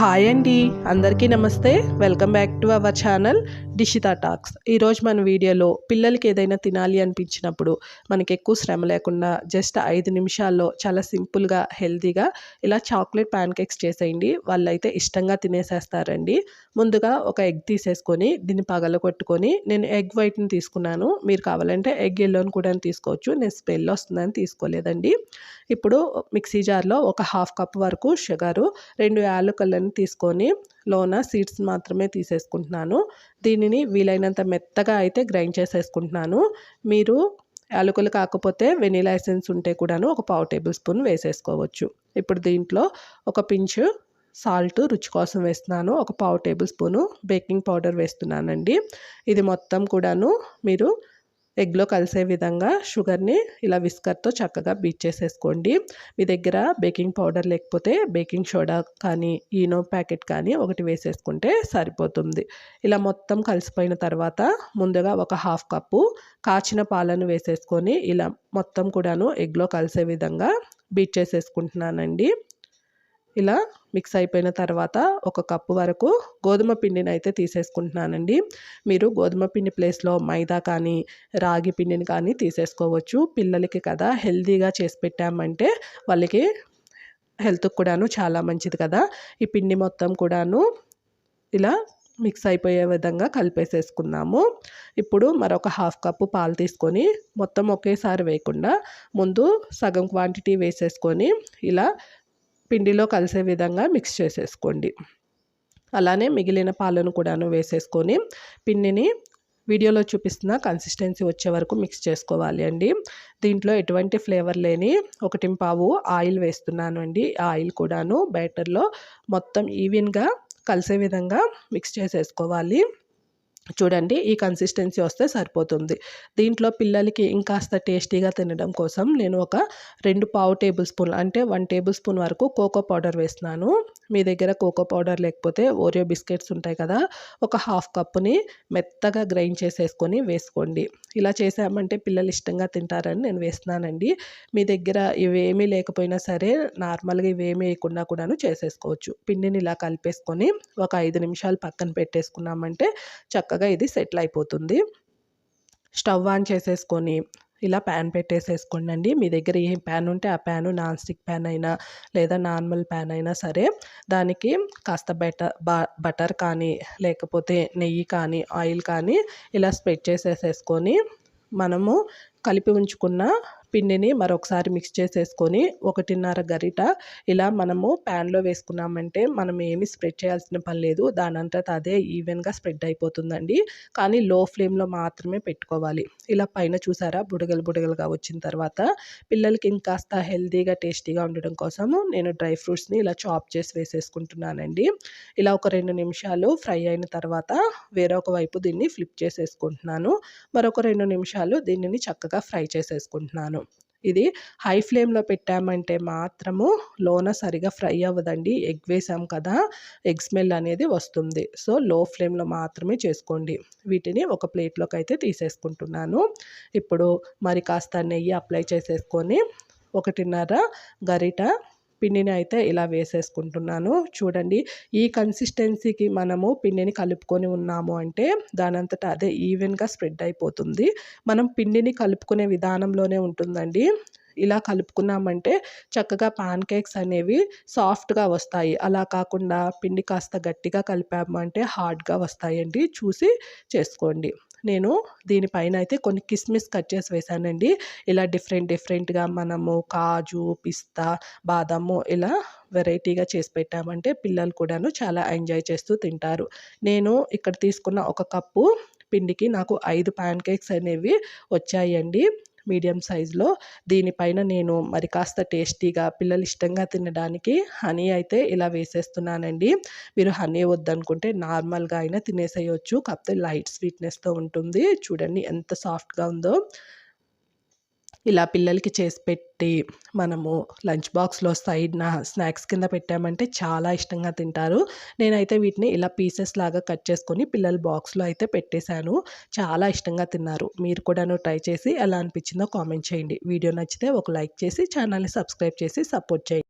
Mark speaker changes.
Speaker 1: Hi అండి అందరికీ నమస్తే. Welcome back to our channel Dishita talks ఈరోజు మన వీడియోలో పిల్లలకి ఏదైనా తినాలి అనిపించినప్పుడు మనకి ఎక్కువ శ్రమ లేకుండా జస్ట్ ఐదు నిమిషాల్లో చాలా సింపుల్గా హెల్తీగా ఇలా చాక్లెట్ ప్యాన్ కేక్స్ చేసేయండి. వాళ్ళైతే ఇష్టంగా తినేసేస్తారండి. ముందుగా ఒక ఎగ్ తీసేసుకొని దీన్ని పగల కొట్టుకొని నేను ఎగ్ వైట్ని తీసుకున్నాను. మీరు కావాలంటే ఎగ్ ఎల్లోని కూడా తీసుకోవచ్చు. నేను స్పెల్ వస్తుందని తీసుకోలేదండి. ఇప్పుడు మిక్సీ జార్లో ఒక హాఫ్ కప్ వరకు షుగరు రెండు యాలకలను తీసుకొని లోన సీడ్స్ మాత్రమే తీసేసుకుంటున్నాను. దీనిని వీలైనంత మెత్తగా అయితే గ్రైండ్ చేసేసుకుంటున్నాను. మీరు యాలకులు కాకపోతే వెనీలా ఎసెన్స్ ఉంటే కూడాను ఒక పావు టేబుల్ స్పూన్ వేసేసుకోవచ్చు. ఇప్పుడు దీంట్లో ఒక పించు సాల్ట్ రుచి కోసం వేస్తున్నాను. ఒక పావు టేబుల్ స్పూను బేకింగ్ పౌడర్ వేస్తున్నానండి. ఇది మొత్తం కూడాను మీరు ఎగ్లో కలిసే విధంగా షుగర్ని ఇలా విస్కర్తో చక్కగా బీట్ చేసేసుకోండి. మీ దగ్గర బేకింగ్ పౌడర్ లేకపోతే బేకింగ్ సోడా కానీ ఈనో ప్యాకెట్ కానీ ఒకటి వేసేసుకుంటే సరిపోతుంది. ఇలా మొత్తం కలిసిపోయిన తర్వాత ముందుగా ఒక హాఫ్ కప్పు కాచిన పాలను వేసేసుకొని ఇలా మొత్తం కూడాను ఎగ్లో కలిసే విధంగా బీట్ చేసేసుకుంటున్నానండి. ఇలా మిక్స్ అయిపోయిన తర్వాత ఒక కప్పు వరకు గోధుమ పిండిని అయితే తీసేసుకుంటున్నానండి. మీరు గోధుమ పిండి ప్లేస్లో మైదా కానీ రాగి పిండిని కానీ తీసేసుకోవచ్చు. పిల్లలకి కదా హెల్తీగా చేసి పెట్టామంటే వాళ్ళకి హెల్త్కి కూడాను చాలా మంచిది కదా. ఈ పిండి మొత్తం కూడాను ఇలా మిక్స్ అయిపోయే విధంగా కలిపేసేసుకున్నాము. ఇప్పుడు మరొక హాఫ్ కప్పు పాలు తీసుకొని మొత్తం ఒకేసారి వేయకుండా ముందు సగం క్వాంటిటీ వేసేసుకొని ఇలా పిండిలో కలిసే విధంగా మిక్స్ చేసేసుకోండి. అలానే మిగిలిన పాలను కూడాను వేసేసుకొని పిండిని వీడియోలో చూపిస్తున్న కన్సిస్టెన్సీ వచ్చే వరకు మిక్స్ చేసుకోవాలి అండి. దీంట్లో ఎటువంటి ఫ్లేవర్ లేని ఒకటి పావు ఆయిల్ వేస్తున్నాను అండి. ఆయిల్ కూడాను బ్యాటర్లో మొత్తం ఈవెన్గా కలిసే విధంగా మిక్స్ చేసేసుకోవాలి. చూడండి ఈ కన్సిస్టెన్సీ వస్తే సరిపోతుంది. దీంట్లో పిల్లలకి ఇంకాస్త టేస్టీగా తినడం కోసం నేను ఒక రెండు పావు టేబుల్ స్పూన్ అంటే వన్ టేబుల్ స్పూన్ వరకు కోకో పౌడర్ వేస్తున్నాను. మీ దగ్గర కోకో పౌడర్ లేకపోతే ఓరియో బిస్కెట్స్ ఉంటాయి కదా ఒక హాఫ్ కప్పుని మెత్తగా గ్రైండ్ చేసేసుకొని వేసుకోండి. ఇలా చేసామంటే పిల్లలు ఇష్టంగా తింటారని నేను వేస్తున్నానండి. మీ దగ్గర ఇవేమీ లేకపోయినా సరే నార్మల్గా ఇవేమీ వేయకుండా కూడాను చేసేసుకోవచ్చు. పిండిని ఇలా కలిపేసుకొని ఒక ఐదు నిమిషాలు పక్కన పెట్టేసుకున్నామంటే చక్కగా చక్కగా ఇది సెటిల్ అయిపోతుంది. స్టవ్ ఆన్ చేసేసుకొని ఇలా ప్యాన్ పెట్టేసేసుకోండి అండి మీ దగ్గర ఏ ప్యాన్ ఉంటే ఆ ప్యాన్ నాన్ స్టిక్ ప్యాన్ అయినా లేదా నార్మల్ ప్యాన్ అయినా సరే దానికి కాస్త బెటర్ బటర్ కానీ లేకపోతే నెయ్యి కానీ ఆయిల్ కానీ ఇలా స్ప్రెడ్ చేసేసేసుకొని మనము కలిపి ఉంచుకున్న పిండిని మరొకసారి మిక్స్ చేసేసుకొని ఒకటిన్నర గరిట ఇలా మనము ప్యాన్లో వేసుకున్నామంటే మనం ఏమి స్ప్రెడ్ చేయాల్సిన పని లేదు. దానంతట అదే ఈవెన్గా స్ప్రెడ్ అయిపోతుందండి. కానీ లో ఫ్లేమ్లో మాత్రమే పెట్టుకోవాలి. ఇలా పైన చూసారా? బుడగలు బుడగలుగా వచ్చిన తర్వాత పిల్లలకి ఇంకాస్త హెల్తీగా టేస్టీగా ఉండడం కోసము నేను డ్రై ఫ్రూట్స్ని ఇలా చాప్ చేసి వేసేసుకుంటున్నానండి. ఇలా ఒక రెండు నిమిషాలు ఫ్రై అయిన తర్వాత వేరొక వైపు దీన్ని ఫ్లిప్ చేసేసుకుంటున్నాను. మరొక రెండు నిమిషాలు దీనిని చక్కగా ఫ్రై చేసేసుకుంటున్నాను. ఇది హై ఫ్లేమ్లో పెట్టామంటే మాత్రము లోన సరిగా ఫ్రై అవ్వదండి. ఎగ్ వేసాం కదా ఎగ్ స్మెల్ అనేది వస్తుంది. సో లో ఫ్లేమ్లో మాత్రమే చేసుకోండి. వీటిని ఒక ప్లేట్లోకి అయితే తీసేసుకుంటున్నాను. ఇప్పుడు మరి కాస్త నెయ్యి అప్లై చేసేసుకొని ఒకటిన్నర గరిట పిండిని అయితే ఇలా వేసేసుకుంటున్నాను. చూడండి ఈ కన్సిస్టెన్సీకి మనము పిండిని కలుపుకొని ఉన్నాము అంటే దానంతటా అదే ఈవెన్గా స్ప్రెడ్ అయిపోతుంది. మనం పిండిని కలుపుకునే విధానంలోనే ఉంటుందండి. ఇలా కలుపుకున్నామంటే చక్కగా పాన్ కేక్స్ అనేవి సాఫ్ట్గా వస్తాయి. అలా కాకుండా పిండి కాస్త గట్టిగా కలిపామంటే హార్డ్గా వస్తాయండి. చూసి చేసుకోండి. నేను దీనిపైన అయితే కొన్ని కిస్మిస్ కట్ చేసి వేసానండి. ఇలా డిఫరెంట్ డిఫరెంట్గా మనము కాజు పిస్తా బాదము ఇలా వెరైటీగా చేసి పెట్టామంటే పిల్లలు కూడాను చాలా ఎంజాయ్ చేస్తూ తింటారు. నేను ఇక్కడ తీసుకున్న ఒక కప్పు పిండికి నాకు ఐదు ప్యాన్ కేక్స్ అనేవి వచ్చాయండి. మీడియం సైజులో దీనిపైన నేను మరి కాస్త టేస్టీగా పిల్లలు ఇష్టంగా తినడానికి హనీ అయితే ఇలా వేసేస్తున్నానండి. మీరు హనీ వద్దనుకుంటే నార్మల్గా అయినా తినేసేయచ్చు. కాకపోతే లైట్ స్వీట్నెస్తో ఉంటుంది. చూడండి ఎంత సాఫ్ట్గా ఉందో. ఇలా పిల్లలకి చేసి పెట్టి మనము లంచ్ బాక్స్లో సైడ్న స్నాక్స్ కింద పెట్టామంటే చాలా ఇష్టంగా తింటారు. నేనైతే వీటిని ఇలా పీసెస్ లాగా కట్ చేసుకొని పిల్లల బాక్స్లో అయితే పెట్టేశాను. చాలా ఇష్టంగా తిన్నారు. మీరు కూడాను ట్రై చేసి ఎలా అనిపించిందో కామెంట్ చేయండి. వీడియో నచ్చితే ఒక లైక్ చేసి ఛానల్ని సబ్స్క్రైబ్ చేసి సపోర్ట్ చేయండి.